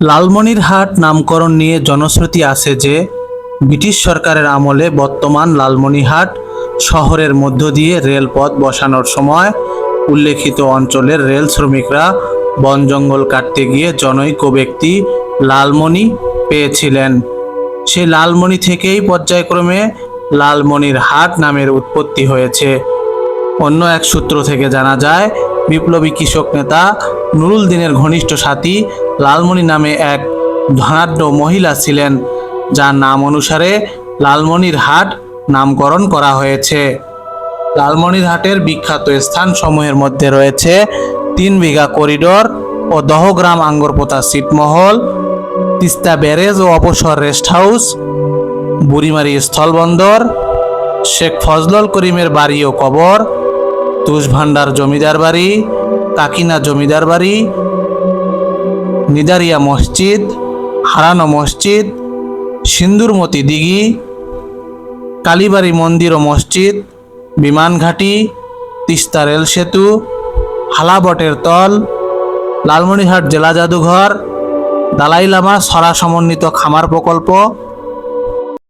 লালমনিরহাট নামকরণ নিয়ে জনশ্রুতি আছে যে, ব্রিটিশ সরকারের আমলে বর্তমান লালমনিরহাট শহরের মধ্য দিয়ে রেলপথ বসানোর সময় উল্লেখিত অঞ্চলের রেল শ্রমিকরা বন জঙ্গল কাটতে গিয়ে জনৈক ব্যক্তি লালমণি পেয়েছিলেন। সেই লালমণি থেকেই পর্যায়ক্রমে লালমনির হাট নামের উৎপত্তি হয়েছে। অন্য এক সূত্র থেকে জানা যায় বিপ্লবী কৃষক নেতা নুরুল দিনের ঘনিষ্ঠ সাথী লালমণি নামে এক ধনাঢ্য মহিলা ছিলেন, যার নাম অনুসারে লালমনির হাট নামকরণ করা হয়েছে। লালমনির হাটের বিখ্যাত স্থানসমূহের মধ্যে রয়েছে তিন বিঘা করিডোর ও দহগ্রাম আঙ্গরপোতা ছিটমহল, তিস্তা ব্যারেজ ও অবসর রেস্ট হাউস বুড়িমারি স্থলবন্দর, শেখ ফজলুল করিমের বাড়ি ও কবর তুষভান্ডার জমিদার বাড়ি কাকিনা জমিদার বাড়ি, নিদারিয়া মসজিদ, হারানো মসজিদ, সিন্দুরমতি দিঘি, কালীবাড়ি মন্দির ও মসজিদ বিমানঘাটি তিস্তা রেল সেতু হালাবটের তল, লালমনিরহাট জেলা জাদুঘর, দালাই লামা সরা সমন্বিত খামার প্রকল্প